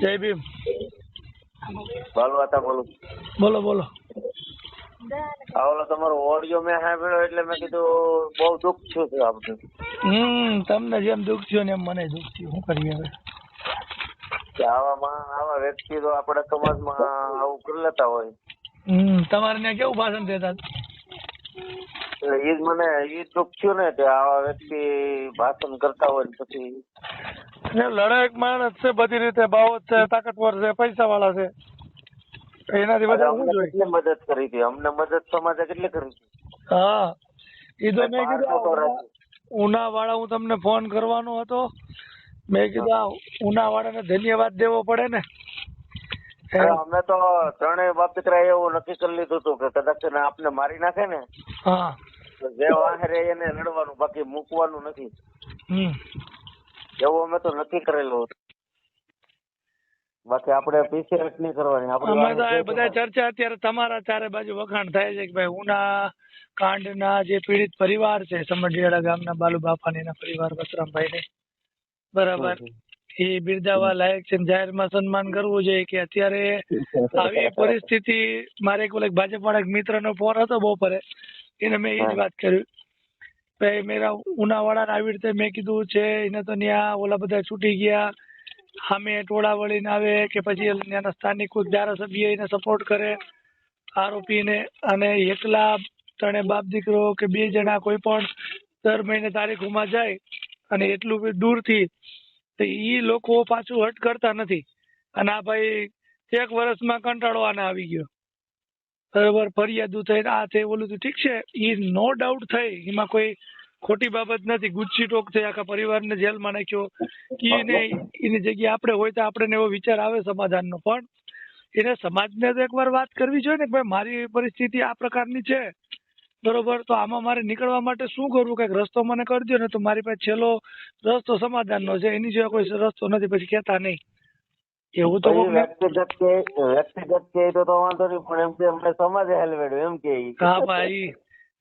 જય ભીમ બોલો બોલું બોલો બોલો. આ ઓલો તમારો ઓડિયો મેં સાંભળ્યો એટલે મેં કીધું બહુ દુઃખ થયું છે આ હમ તમને જેમ દુઃખ થયું ને એમ મને દુઃખ થયું. શું કરીએ હવે? આવામાં આવા વ્યક્તિ તો આપણા સમાજમાં આવું કરી લેતા હોય. હમ તમારે ત્યાં કેવું ભાષણ દેતા? એટલે ઈ જ મને ઈ જ દુઃખ થયું ને કે આવા વ્યક્તિ ભાષણ કરતા હોય પછી લડાયક માણસ છે બધી રીતે બાવત છે તાકતવર છે પૈસા વાળા છે. એનાથી વધારે શું જોઈએ? કેટલી મદદ કરી હતી? અમને મદદ સમાજે કેટલી કરી હતી? હા. એ તો મેં કીધું ઉના વાળા હું તમને ફોન કરવાનો હતો. મેં કીધું આ ઉના વાળાને ધન્યવાદ દેવો પડે ને. અમે તો ત્રણેય બાપ દીકરા એવું નક્કી કરી લીધું હતું કે કદાચ આપને મારી નાખે ને હા. જે વાહરે એને લડવાનું બાકી મૂકવાનું નથી. હમ. એવું અમે તો નક્કી કરેલું બાકી આપણે પીસીઆર નહીં કરવાની આપણે બધા ચર્ચા અત્યારે તમારા ચારે બાજુ વખાણ થાય છે કે ભાઈ ઉના કાંડના જે પીડિત પરિવાર છે સમઢિયાળા ગામના બાલુ બાપાની પરિવાર વસરામભાઈ ને બરાબર એ બિરદાવા લાયક છે જાહેર જાહેરમાં સન્માન કરવું જોઈએ કે અત્યારે આવી પરિસ્થિતિ મારે એક ઓલા એક ભાજપવાળા એક મિત્રનો ફોન હતો બપોરે એને મેં એ જ વાત કરી. ભાઈ મેરા ઉનાવાળાને આવી રીતે મેં કીધું છે, એને તો ત્યાં ઓલા બધા છૂટી ગયા. સામે ટોળા વળીને આવે કે પછી ત્યાંના સ્થાનિક ધારાસભ્ય એને સપોર્ટ કરે, આરોપીને. અને એકલા ત્રણે બાપ દીકરો કે બે જણા કોઈ પણ દર મહિને તારીખોમાં જાય અને એટલું દૂરથી, તો એ લોકો પાછું હટ કરતા નથી. અને આ ભાઈ એક વર્ષમાં કંટાળો આને આવી ગયો. બરાબર ફરિયાદું થઈ આ થઈ ઓલું ઠીક છે એ નો ડાઉટ થઈ. એમાં કોઈ ખોટી બાબત નથી. ગુચ્છી ટોક થઈ આખા પરિવારને જેલમાં નાખ્યો. કે એને એની જગ્યાએ આપણે હોય તો આપણે એવો વિચાર આવે સમાધાનનો. પણ એને સમાજને તો એકવાર વાત કરવી જોઈએ ને કે ભાઈ મારી પરિસ્થિતિ આ પ્રકારની છે. બરોબર? તો આમાં મારે નીકળવા માટે શું કરવું? કંઈક રસ્તો મને કરજો ને તો મારી પાસે છેલ્લો રસ્તો સમાધાનનો છે. એની સિવાય કોઈ રસ્તો નથી. પછી કહેતા નહીં. એવું તો વ્યક્તિગત કે વ્યક્તિગત કે તો તો વાંધો નહીં પણ એમ કે અમને સમાજે હેલવેડ્યું એમ કે હા ભાઈ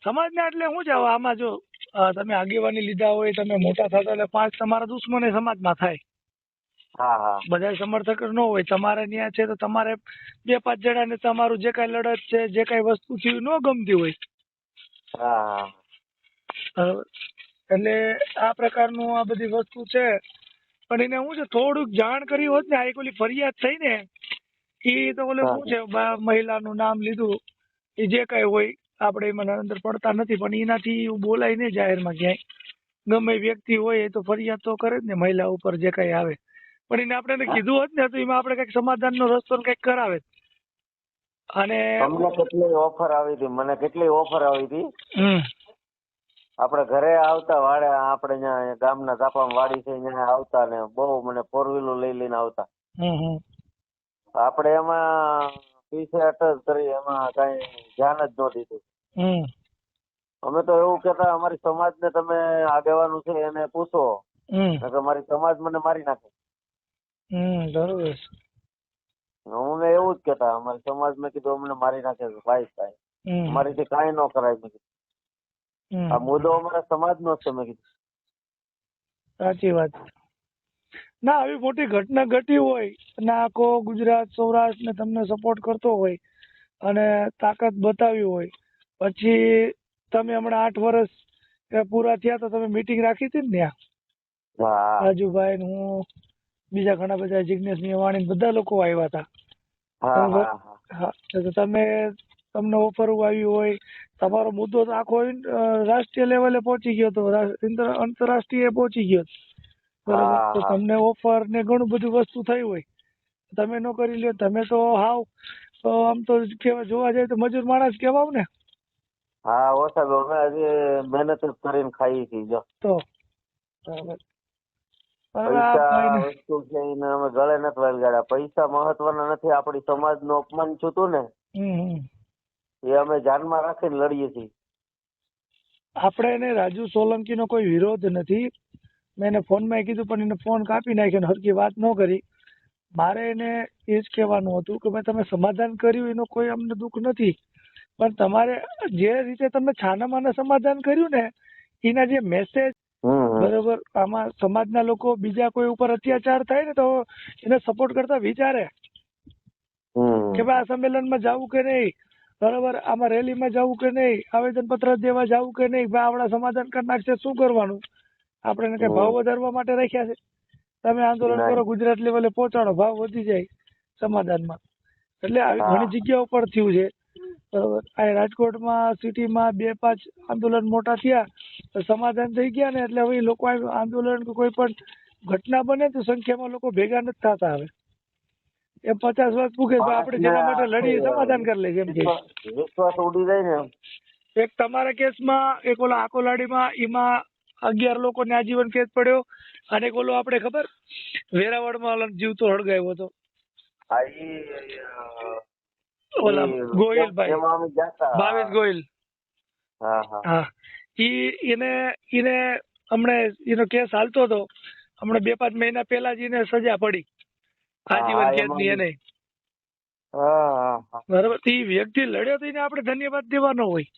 સમાજને એટલે શું જાવ આમાં જો તમે આગેવાની લીધા હોય તમે મોટા થતા એટલે પાંચ તમારા દુશ્મન સમાજમાં થાય. બધા સમર્થક ન હોય તમારે ત્યાં છે તો તમારે બે પાંચ જણાને તમારું જે કઈ લડત છે જે કઈ વસ્તુ છે ન ગમતી હોય. એટલે આ પ્રકારનું આ બધી વસ્તુ છે. પણ એને શું છે થોડુંક જાણ કરી હોત ને આ એક ઓલી ફરિયાદ થઈ ને એ તો ઓલે શું છે મહિલાનું નામ લીધું. એ જે કઈ હોય આપણે એમાં અંદર પડતા નથી પણ એનાથી બોલાય ને જાહેરમાં ક્યાંય. ગમે વ્યક્તિ હોય એ તો ફરિયાદ તો કરે જ ને મહિલા ઉપર જે કઈ આવે. પણ એને આપણે કીધું હોત ને તો એમાં આપણે કંઈક સમાધાનનો રસ્તો કંઈક કરાવે. અને કેટલી ઓફર આવી હતી? મને કેટલી ઓફર આવી હતી? આપણે ઘરે આવતા વાડે આપણે ત્યાં ગામના ધાપામાં વાડી છે ત્યાં આવતા ને બહુ મને ફોર વ્હીલર લઈ લઈને આવતા. આપણે એમાં પીછે અટ કરી એમાં કઈ ધ્યાન જ ન દીધું. અમે તો એવું કેતા અમારી સમાજને તમે આગેવાનું છે એને પૂછો. મારી સમાજ મને મારી નાખે. બરોબર હું એવું જ કેતા અમારી સમાજ મેં કીધું અમને મારી નાખે ભાઈ ભાઈ મારીથી કાંઈ ન કરાય મેં કીધું. આ મુદ્દો અમારા સમાજનો છે મેં કીધું. સાચી વાત. ના આવી મોટી ઘટના ઘટી હોય અને આખો ગુજરાત સૌરાષ્ટ્ર ને તમને સપોર્ટ કરતો હોય અને તાકાત બતાવી હોય પછી તમે હમણાં આઠ વર્ષ પૂરા થયા તો તમે મીટિંગ રાખી હતી ને ત્યાં? રાજુભાઈ હું બીજા ઘણા બધા જિગ્નેશ મેવાણી બધા લોકો આવ્યા હતા. તમે તમને ઓફર આવી હોય તમારો મુદ્દો તો આખો રાષ્ટ્રીય લેવલે પહોંચી ગયો તો આંતરરાષ્ટ્રીય પહોંચી ગયો. તો તમને ઓફર ને ઘણું બધું વસ્તુ થઈ હોય. તમે નો કરી લ્યો તમે તો હાવ તો આમ તો કેવા જોવા જાય તો મજૂર માણસ કહેવાવ ને? હા ઓ સાહેબ અમે આજે મહેનત જ કરીને ખાઈએ છીએ જો. તો પૈસા વસ્તુ છે એને અમે ગળે નથી વાળગાડ્યા. પૈસા મહત્વના નથી. આપણી સમાજનું અપમાન છૂતું ને. એ અમે ધ્યાનમાં રાખીને લડીએ છીએ. આપણે એને રાજુ સોલંકીનો કોઈ વિરોધ નથી. મેં એને ફોનમાં કીધું પણ એને ફોન કાપી નાખ્યો ને હરખી વાત ન કરી. મારે એને એ જ કહેવાનું હતું કે ભાઈ તમે સમાધાન કર્યું એનો કોઈ અમને દુઃખ નથી. પણ તમારે જે રીતે તમે છાનામાના સમાધાન કર્યું ને એના જે મેસેજ. બરોબર આમાં સમાજના લોકો બીજા કોઈ ઉપર અત્યાચાર થાય ને તો એને સપોર્ટ કરતા વિચારે. કે ભાઈ આ સંમેલનમાં જવું કે નહીં? બરોબર? આમાં રેલીમાં જવું કે નહીં? આવેદન પત્ર દેવા જવું કે નહીં? ભાઈ આપણા સમાધાન કરી નાખશે શું કરવાનું? આપણે એને કઈ ભાવ વધારવા માટે રાખ્યા છે? તમે આંદોલન કરો ગુજરાત લેવલે પહોંચાડો ભાવ વધી જાય સમાધાનમાં. એટલે આવી ઘણી જગ્યાઓ પર થયું છે. બરોબર? આ રાજકોટમાં સિટીમાં બે પાંચ આંદોલન મોટા થયા તો સમાધાન થઈ ગયા ને એટલે હવે લોકો આંદોલન કોઈ પણ ઘટના બને તો સંખ્યામાં લોકો ભેગા નથી થતા હવે. એ પચાસ વર્ષ પૂગે તો આપણે જેના માટે લડીએ સમાધાન કરી લઈએ એમ કે. વિશ્વાસ- ઉડી જાય ને એક તમારા કેસમાં એક ઓલા આકોલાડીમાં એમાં અગિયાર લોકોને આજીવન કેસ પડ્યો. અને એક ઓલો આપણે ખબર? વેરાવળમાં જીવતો હળગાવ્યો હતો. ઓલા ગોયલભાઈ. ભાવેશ ગોયલ. હા ઈ એને એને હમણે એનો કેસ હાલતો હતો. હમણાં બે પાંચ મહિના પહેલા જ એને સજા પડી. આજીવન હા, એને. હા હા હા. બરાબર તો વ્યક્તિ લડ્યો તો એને આપણે ધન્યવાદ દેવાનો હોય.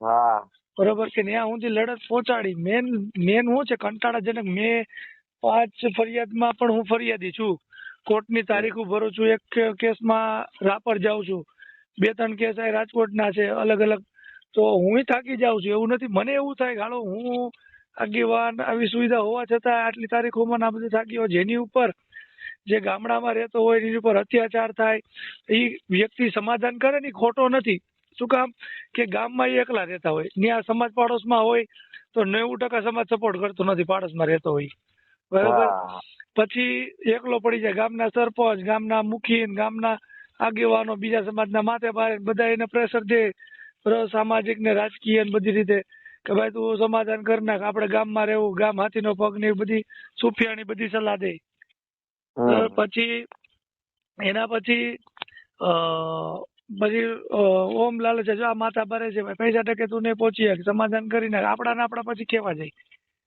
હા. કે ત્યાં સુધી લડત પહોંચાડી. મેન મેન શું છે કંટાળાજનક. મેં પાંચ ફરિયાદમાં પણ હું ફરિયાદી છું. કોર્ટની તારીખો ભરું છું એક કેસમાં રાપર જાઉં છું. બે ત્રણ કેસ આ રાજકોટના છે અલગ અલગ. તો હું થાકી જાઉં છું એવું નથી. મને એવું થાય ગાળો હાલો હું આગેવાન આવી સુવિધા હોવા છતાં આટલી તારીખોમાં ને બધું થાકી હોય જેની ઉપર જે ગામડામાં રહેતો હોય એની ઉપર અત્યાચાર થાય એ વ્યક્તિ સમાધાન કરે ને ખોટો નથી. શું કામ? કે ગામમાં એ એકલા રહેતા હોય. ત્યાં સમાજ પાડોશમાં હોય તો નેવું ટકા સમાજ સપોર્ટ કરતો નથી પાડોશમાં રહેતો હોય બરાબર? પછી એકલો પડી જાય. ગામના સરપંચ ગામના મુખી ને ગામના આગેવાનો બીજા સમાજના માથે ભારે બધા એને પ્રેશર દે. સામાજિક ને રાજકીય ને બધી રીતે કે ભાઈ તું સમાધાન કર નાખ આપણે ગામમાં રહેવું ગામ હાથીનો પગ ને બધી સુફિયાની બધી સલાહ દે? પછી એના પછી અ, પછી ઓમ લાલચ જો આ માથા ભરે છે ભાઈ પૈસા ટકે તું નહીં પહોંચી શકે સમાધાન કરી નાખ આપણા ને આપણા પછી કેવા જાય?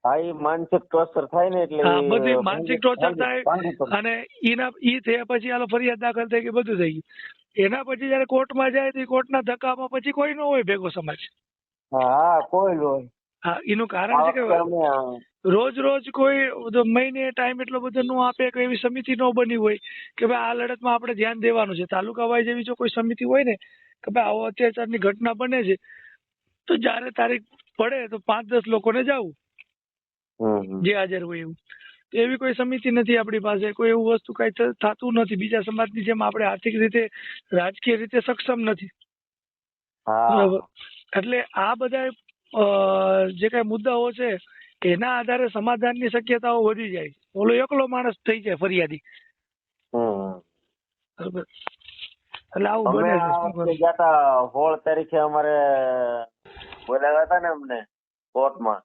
હા માનસિક ટોર્ચર થાય ને એટલે હા બધી માનસિક ટોર્ચર થાય અને એના ઈ થયા પછી આલો ફરિયાદ દાખલ થઈ ગઈ બધું થઈ ગયું. એના પછી જયારે કોર્ટમાં જાય તો કોર્ટના ધક્કામાં પછી કોઈ ન હોય ભેગો સમાજ. હા કોઈ કોઈ હોય. હા એનું કારણ છે કે રોજ રોજ કોઈ મહિને ટાઈમ એટલો બધો ન આપે કે એવી સમિતિ ન બની હોય કે ભાઈ આ લડતમાં આપણે ધ્યાન દેવાનું છે. તાલુકા વાઇઝ એવી જો કોઈ સમિતિ હોય ને કે ભાઈ આવો અત્યાચારની ઘટના બને છે તો જ્યારે તારીખ પડે તો પાંચ દસ લોકોને જવું. જે હાજર હોય એવું. એવી કોઈ સમિતિ નથી આપણી પાસે. કોઈ એવું વસ્તુ કઈ થતું નથી. બીજા સમાજની જેમ આપણે આર્થિક રીતે રાજકીય રીતે સક્ષમ નથી. બરાબર. એટલે આ બધા જે કઈ મુદ્દાઓ છે એના આધારે સમાધાનની શક્યતાઓ વધી જાય ઓલો એકલો માણસ થઈ જાય ફરિયાદી. એટલે આવું બને ગયા હોળ તારીખે અમારે બોલાવ્યા હતા ને અમને કોર્ટમાં.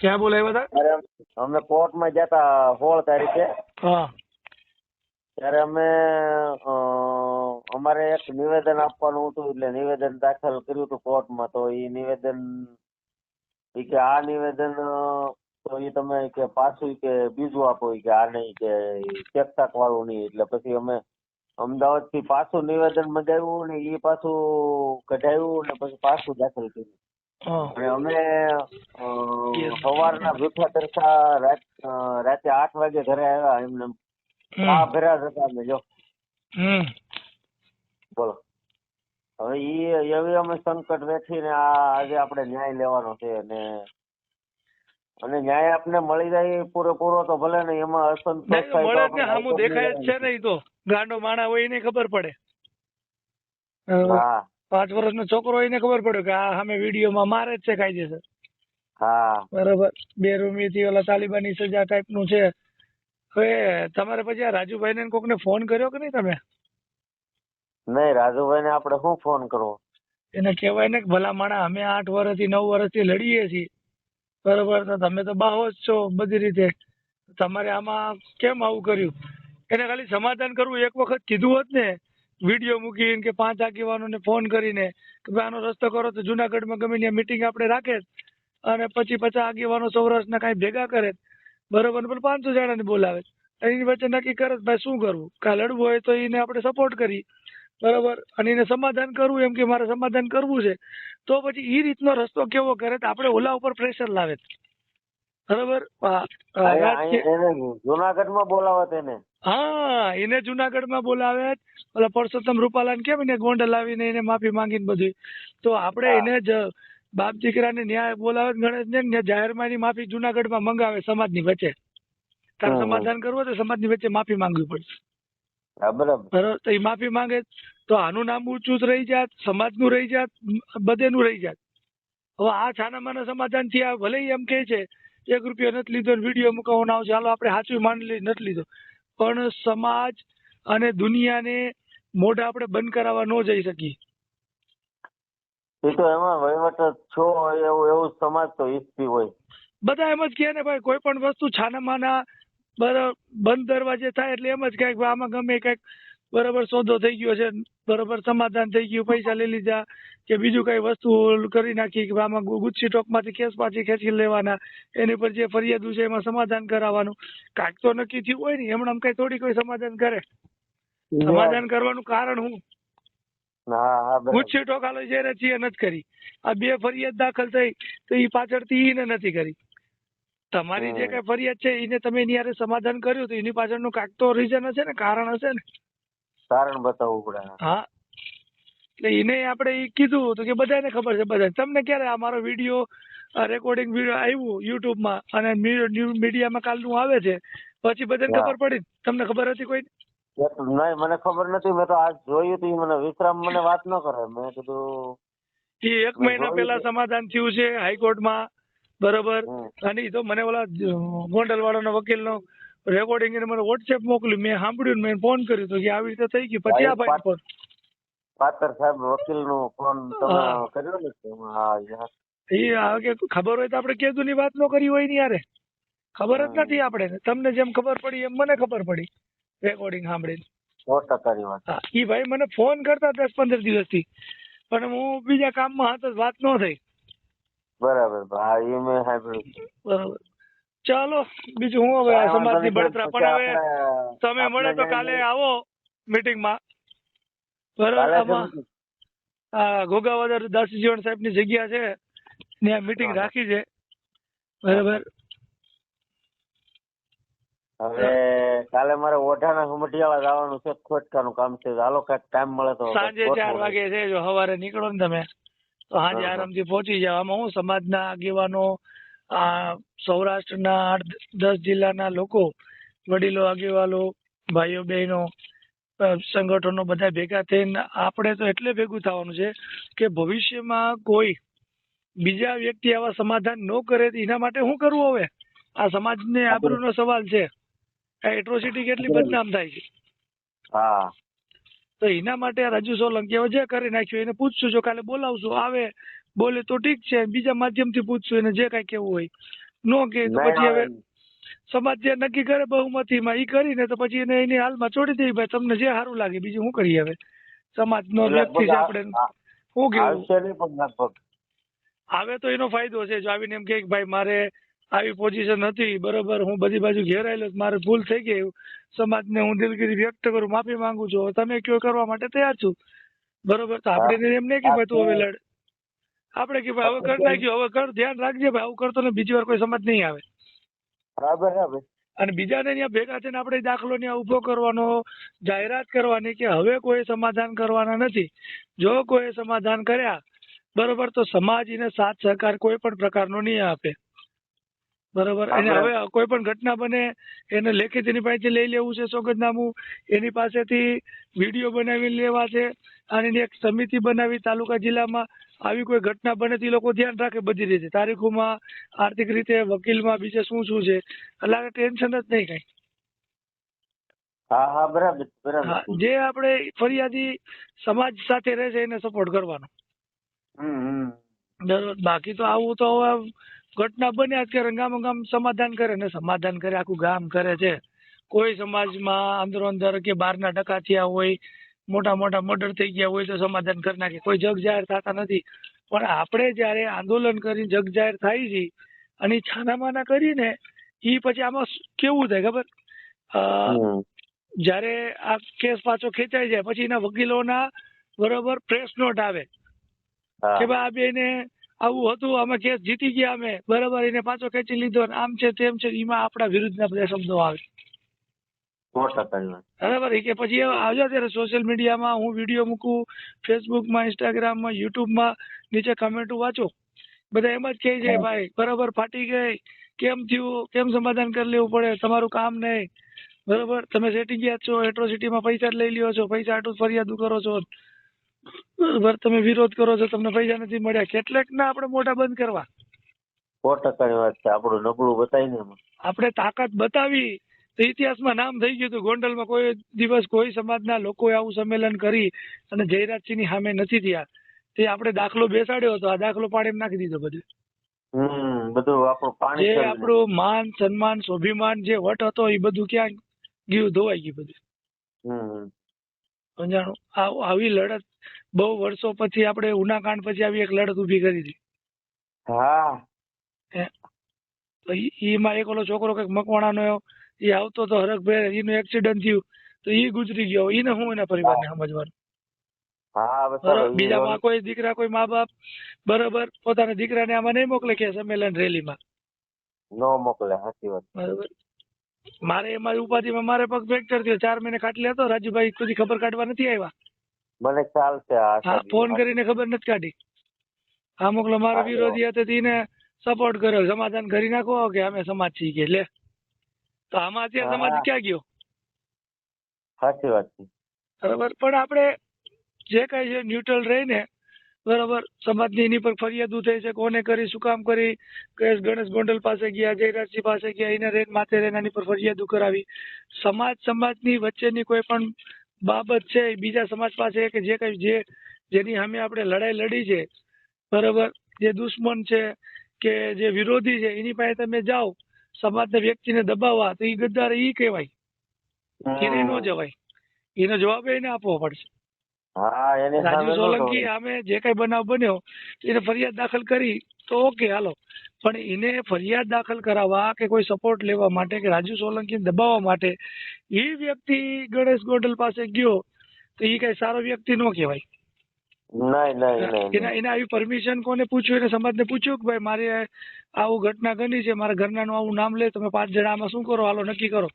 ક્યાં બોલાવ્યા હતા અમે કોર્ટમાં ગયા હતા સોળ તારીખે ત્યારે અમે અમારે એક નિવેદન આપવાનું હતું એટલે નિવેદન દાખલ કર્યું હતું કોર્ટમાં તો એ નિવેદન ઈ કે આ નિવેદન તો એ તમે કે પાછું કે બીજું આપો કે આ નહીં કે ચેકટાક વાળું નહીં. એટલે પછી અમે અમદાવાદથી પાછું નિવેદન મંગાવ્યું ને એ પાછું કઢાવ્યું ને પછી પાછું દાખલ કર્યું. અને અમે સવારના ભૂખા તરસા રાત આઠ વાગે ઘરે આવ્યા એમને. આ જ હતા અમે જો. બોલો. હવે ઈ એવી અમે સંકટ વેઠીને આ આજે આપણે ન્યાય લેવાનો છે ને અને ન્યાય આપને મળી જાય પૂરેપૂરો તો ભલે ને એમાં અસંતોષ થાય તો સામું દેખાય જ છે ને ઈ તો. ગાંડો માણા હોય એને ખબર પડે. પાંચ વર્ષનો છોકરો હોય એને ખબર પડે કે આ સામે વિડીયોમાં મારે જ છે કાયદેસર. હા. બરાબર. બેરૂમી થી ઓલા તાલિબાની સજા ટાઈપનું છે. હવે તમારે પછી આ રાજુભાઈ ને કોકને ફોન કર્યો કે નહીં તમે? નહીં રાજુભાઈ ને આપણે શું ફોન કરવો? એને કહેવાય ને કે ભલા માણા અમે આઠ વર્ષથી, નવ વર્ષથી લડીએ છીએ. બરોબર, તો તમે તો બાહો જ છો બધી રીતે. તમારે આમાં કેમ આવું કર્યું? એને ખાલી સમાધાન કરવું, એક વખત કીધું હોત ને, વીડિયો મૂકીને કે પાંચ આગેવાનોને ફોન કરીને કે ભાઈ, આનો રસ્તો કરો તો જુનાગઢમાં ગમે ત્યાં મિટિંગ આપણે રાખે અને પછી પચાસ આગેવાનો સૌરાષ્ટ્રના કાંઈ ભેગા કરે. બરોબર પણ પાંચસો જણાને બોલાવે એની વચ્ચે નક્કી કરે ભાઈ શું કરવું? કાં લડવું હોય તો એને આપણે સપોર્ટ કરી બરાબર? અને એને સમાધાન કરવું એમ કે મારે સમાધાન કરવું છે તો પછી એ રીતનો રસ્તો કેવો કરે તો આપણે ઓલા ઉપર પ્રેશર લાવે. બરાબર? જુનાગઢમાં બોલાવે તેને હા એને જુનાગઢમાં બોલાવે. ઓલા પરસોત્તમ રૂપાલાને કેમ એને ગોંડલ લાવીને એને માફી માંગીને બધું તો આપણે એને જ બાપ દીકરાને ન્યાય બોલાવે ગણેશ ને જાહેરમાં એની માફી જુનાગઢમાં મંગાવે સમાજની વચ્ચે. તારે સમાધાન કરવું હોય તો સમાજની વચ્ચે માફી માંગવી પડશે. બરાબર બરાબર. તો એ માફી માંગે તો આનું નામ ઊંચું રહી જાત સમાજનું રહી જાત બધેનું રહી જાત. હવે આ છાનામાના સમાધાનથી આ ભલે એમ કહે છે એક રૂપિયો નથી લીધો વીડિયો મૂકવાનો ના ચાલો આપણે સાચું માની નથી લીધો. પણ સમાજ અને દુનિયાને મોઢા આપણે બંધ કરાવવા ન જઈ શકીએ. એ તો એમાં વહીવટ છો એવું એવું સમાજ તો ઈચ્છતી હોય. બધા એમ જ કહે ને ભાઈ કોઈ પણ વસ્તુ છાનામાના બરાબર બંધ દરવાજે થાય એટલે એમ જ કંઈક આમાં ગમે કંઈક બરાબર સોદો થઈ ગયો છે બરાબર સમાધાન થઈ ગયું પૈસા લઈ લીધા કે બીજું કઈ વસ્તુ કરી નાખી કે આમાં ગુચ્છી ટોકમાંથી કેસ પાછી ખેંચી લેવાના એની પર જે ફરિયાદ છે એમાં સમાધાન કરાવવાનું. કાંઈક તો નક્કી થયું હોય ને હમણાં કઈ થોડી કોઈ સમાધાન કરે. સમાધાન કરવાનું કારણ હું? ગુચ્છી ગુસ્સી છે જયારે છીએ નથી કરી. આ બે ફરિયાદ દાખલ થઈ તો એ પાછળથી ઈને નથી કરી. તમારી જે કઈ ફરિયાદ છે એને તમે એની હારે સમાધાન કર્યું તો એની પાછળનું કાંઈક તો રીઝન હશે ને કારણ હશે ને? કારણ બતાવવું પડે હા. એટલે એને આપણે કીધું તો કે બધાને ખબર છે બધા તમને ક્યારે આ મારો વીડિયો રેકોર્ડિંગ વીડિયો આવ્યું યુટ્યુબમાં અને મીડિયામાં કાલનું આવે છે પછી બધાને. ખબર પડી તમને ખબર હતી કોઈ નહીં મને ખબર નથી. મેં તો આજ જોયું હતું મને વિક્રમ મને વાત ન કરે. મેં કીધું એ એક મહિના પેલા પહેલા સમાધાન થયું છે હાઈકોર્ટમાં. બરોબર? અને ઈ તો મને ઓલા વકીલ વકીલનો રેકોર્ડિંગ એને મને વોટ્સએપ મોકલ્યું. મેં સાંભળ્યું મેં ફોન કર્યો તો કે આવી રીતે થઈ ગયું. પછી આ ભાઈ ફોન પાતર સાહેબ વકીલ નો ફોન તમે કર્યો ને હા યાર. એ આ કે ખબર હોય તો આપણે કેદુ ની વાત ન કરી હોય ને યારે. ખબર જ નથી આપણે. તમને જેમ ખબર પડી એમ મને ખબર પડી રેકોર્ડિંગ સાંભળીને. ઈ ભાઈ મને ફોન કરતા દસ પંદર દિવસથી. પણ હું બીજા કામમાં હતો વાત ન થઈ. બરાબર હા એ મેં સાંભળ્યું બરોબર. ચાલો બીજું હું હવે સમાજની બળતરા પણ હવે તમે મળે તો કાલે આવો મીટિંગમાં બરાબર આમાં આ ઘોઘાવદર દાસજીવન સાહેબની જગ્યા છે ત્યાં મીટિંગ રાખી છે. બરાબર. હવે કાલે મારે ઓઢાના હુમટિયાળા જવાનું છે ખોટકાનું કામ છે. હાલો કાંઈક ટાઈમ મળે તો સાંજે ચાર વાગે છે જો સવારે નીકળો ને તમે. તો સાંજે હા, હા. આરામથી પહોંચી જાવ આમાં હું સમાજના આગેવાનો આ સૌરાષ્ટ્રના આઠ દસ જિલ્લાના લોકો વડીલો આગેવાનો ભાઈઓ બહેનો સંગઠનો બધા ભેગા થઈને આપણે તો એટલે ભેગું થવાનું છે કે ભવિષ્યમાં કોઈ બીજા વ્યક્તિ આવા સમાધાન ન કરે એના માટે શું કરવું હવે? આ સમાજને આબરૂનો સવાલ છે. આ એટ્રોસિટી કેટલી બદનામ થાય છે? હા. તો એના માટે આ રાજુ સોલંકી હવે જે કરી નાખ્યું એને પૂછશું. જો કાલે બોલાવશું આવે બોલે તો ઠીક છે. બીજા માધ્યમથી પૂછશું એને જે કાંઈ કેવું હોય. નો કે તો પછી હવે સમાજ જે નક્કી કરે બહુમતીમાં ઈ કરીને તો પછી એને એની હાલમાં છોડી દેવી ભાઈ. તમને જે સારું લાગે બીજું શું કરીએ હવે? સમાજનો વ્યક્તિ છે આપણે. આ- શું કેવું આવે તો એનો ફાયદો છે. જો આવીને એમ કે ભાઈ મારે આવી પોઝિશન હતી. બરોબર હું બધી બાજુ ઘેરાયેલો મારે ભૂલ થઈ ગઈ. સમાજને હું દિલગીરી વ્યક્ત કરું માફી માંગુ છું. તમે કયો કરવા માટે તૈયાર છું? બરોબર તો આપણે એમ નહીં કે ભાઈ તું હવે લડ. આપણે કે ભાઈ હવે કર નાખ્યું હવે કર ધ્યાન રાખજે ભાઈ આવું કરતો ને બીજી વાર કોઈ સમાજ નહીં આવે. બરાબર અને બીજાને ત્યાં ભેગા થઈને આપણે દાખલો ત્યાં ઊભો કરવાનો જાહેરાત કરવાની કે હવે કોઈ સમાધાન કરવાના નથી. જો કોઈ સમાધાન કર્યા બરોબર તો સમાજ એને સાથ સહકાર કોઈ પણ પ્રકારનો નહીં આપે. બરોબર? અને હવે કોઈ પણ ઘટના બને એને લેખિત એની પાસેથી લઈ લેવું છે સોગંદનામું એની પાસેથી વીડિયો બનાવી લેવા છે અને એક સમિતિ બનાવી તાલુકા જિલ્લામાં આવી કોઈ ઘટના બને તો લોકો ધ્યાન રાખે બધી રીતે. તારીખોમાં આર્થિક રીતે વકીલમાં બીજે શું શું છે એટલે ટેન્શન જ નહીં કઈ. હા હા બરાબર બરાબર. જે આપણે ફરિયાદી સમાજ સાથે રહે છે એને સપોર્ટ કરવાનો. બાકી તો આવું તો હવે ઘટના બન્યા જ કરે ગામ ગામ સમાધાન કરે ને સમાધાન કરે આખું ગામ કરે છે. કોઈ સમાજમાં અંદરો અંદર કે બહારના ટકા થયા હોય મોટા મોટા મર્ડર થઈ ગયા હોય તો સમાધાન કરી નાખે. કોઈ જગ જાહેર થતા નથી. પણ આપણે જ્યારે આંદોલન કરી જગ જાહેર થાય છે અને છાનામાના કરીને એ પછી આમાં કેવું થાય ખબર. જ્યારે આ કેસ પાછો ખેંચાઈ જાય પછી એના વકીલોના બરોબર પ્રેસ નોટ આવે. કે ભાઈ આ બેને આવું હતું અમે કેસ જીતી ગયા અમે. બરાબર એને પાછો ખેંચી લીધો ને આમ છે તેમ છે એમાં આપણા વિરુદ્ધના બધા શબ્દો આવે. બરાબર કે પછી આવજો ત્યારે સોશિયલ મીડિયામાં હું વીડિયો મૂકું ફેસબુકમાં ઇન્સ્ટાગ્રામમાં યુટ્યુબમાં નીચે કમેન્ટો વાંચો. બધા એમ જ કહે છે ભાઈ બરાબર ફાટી ગઈ. કેમ થયું? કેમ સમાધાન કરી લેવું પડે? તમારું કામ નહીં. બરાબર તમે સેટી ગયા છો એટ્રોસિટીમાં પૈસા જ લઈ લ્યો છો પૈસા આટલું ફરિયાદ કરો છો. બરાબર તમે વિરોધ કરો છો તમને પૈસા નથી મળ્યા. કેટલાક ના આપણે મોઢા બંધ કરવા. સો ટકાની વાત છે. આપણું નબળું બતાવીને એમાં. આપણે તાકાત બતાવી તો ઇતિહાસમાં નામ થઈ ગયું હતું. ગોંડલમાં કોઈ દિવસ કોઈ સમાજના લોકોએ આવું સંમેલન કરી અને જયરાજસિંહની સામે નથી થયા. તે આપણે દાખલો બેસાડ્યો હતો. આ દાખલો પાડી નાખી દીધો બધું. બધું આપણું પાણી જે આપણું માન સન્માન સ્વાભિમાન જે વટ હતો એ બધું ક્યાં ગયું ધોવાઈ ગયું બધું. હમ. સમજાણું? આવી લડત બહુ વર્ષો પછી આપણે ઉનાકાંડ પછી આવી એક લડત ઊભી કરી હતી. હા. તો એમાં એક ઓલો છોકરો કંઈક મકવાણાનો એ આવતો તો હરખભાઈ એનું એક્સિડન્ટ થયું તો એ ગુજરી ગયો. એને હું એના પરિવારને સમજવાનું? બીજામાં કોઈ દીકરા કોઈ મા બાપ બરોબર પોતાના દીકરાને આમાં નહીં મોકલે કે સંમેલન રેલીમાં? નો મોકલે સાચી વાત. બરાબર. મારે એમાં ઉપાધિમાં મારે પગ ફ્રેક્ચર થયો. ચાર મહિને ખાટલે હતો. રાજુભાઈ કોઈ ખબર કાઢવા નથી આવ્યા. મને ખ્યાલ છે હા ફોન કરીને ખબર નથી કાઢી. હા મોકલો મારા વિરોધી હતો તો એને સપોર્ટ કર્યો. સમાધાન કરી નાખો કે અમે સમાજ છીએ કે લે તો આમાં અત્યારે સમાજ ક્યાં ગયો? સાચી વાત છે. બરાબર? પણ આપણે જે કઈ છે ન્યુટ્રલ રહીને બરાબર. સમાજની એની પર ફરિયાદો થઈ છે. કોને કરી શું કામ કરી? ગણેશ ગોંડલ પાસે ગયા જયરાજસિંહ પાસે ગયા એને રેન માથે રેન એની પર ફરિયાદો કરાવી. સમાજ સમાજની વચ્ચેની કોઈ પણ બાબત છે બીજા સમાજ પાસે કે જે કઈ જે જેની સામે આપણે લડાઈ લડી છે બરાબર? જે દુશ્મન છે કે જે વિરોધી છે એની પાસે તમે જાઓ સમાજના વ્યક્તિને દબાવવા તો એ ગદ્દાર એ કહેવાય. એને ન જવાય. એનો જવાબ એને આપવો પડશે. હા એની સામે રાજુ સોલંકી. સામે જે કઈ બનાવ બન્યો એને ફરિયાદ દાખલ કરી તો ઓકે હાલો. પણ એને ફરિયાદ દાખલ કરાવવા કે કોઈ સપોર્ટ લેવા માટે કે રાજુ સોલંકીને દબાવવા માટે એ વ્યક્તિ ગણેશ ગોંડલ પાસે ગયો તો એ કઈ સારો વ્યક્તિ ન કહેવાય. નહીં એના આવી પરમિશન કોને પૂછ્યું? એને સમાજને પૂછ્યું કે ભાઈ મારે આવું ઘટના ઘટી છે મારા ઘરનાનું આવું નામ લે તમે પાંચ જણા આમાં શું કરો? હાલો નક્કી કરો.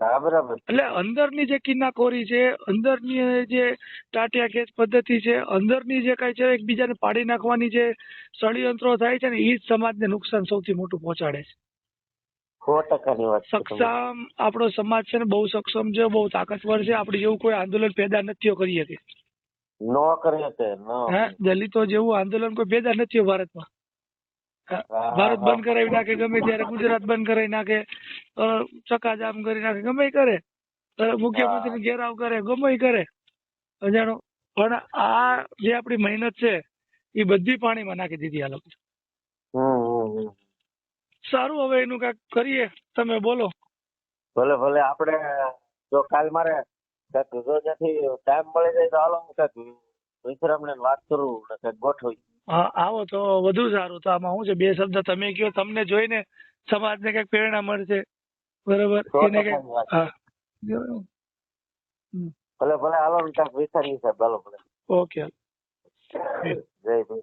હા બરાબર. એટલે અંદરની જે કિન્નાખોરી છે અંદરની જે ટાટિયા ખેંચ પદ્ધતિ છે અંદરની જે કઈ છે એકબીજાને પાડી નાખવાની જે ષડયંત્રો થાય છે ને એ જ સમાજને નુકસાન સૌથી મોટું પહોંચાડે છે. સક્ષમ આપણો સમાજ છે ને બહુ સક્ષમ છે બહુ તાકતવર છે આપણે જેવું કોઈ આંદોલન પેદા નથી કરી શકે. નો કરી શકે દલિતો જેવું આંદોલન કોઈ પેદા નથી ભારતમાં. ભારત બંધ કરાવી નાખે ગમે ત્યારે ગુજરાત બંધ કરાવી નાખે ચકાજામ કરી નાખે ગમે કરે. મુખ્યમંત્રી ઘેરાવ કરે ગમે કરે. અજાણો. પણ આ જે આપણી મહેનત છે એ બધી પાણીમાં નાખી દીધી આ લોકો. સારું હવે એનું કાંઈક કરીએ. તમે બોલો. ભલે ભલે આપણે જો કાલ મારે કાંઈક જો ત્યાંથી ટાઈમ મળી જાય તો હાલો હું કાંઈક વિશ્રામને વાત કરું ને કાંઈક ગોઠવી હા આવો તો વધુ સારું. તો આમાં શું છે? બે શબ્દ તમે કયો તમને જોઈને સમાજને કંઈક પ્રેરણા મળશે. બરોબર? એને કંઈક હા. ભલે ભલે હાલો વિચાર કાંઈક વિચારીએ ભલે ઓકે જય ભાઈ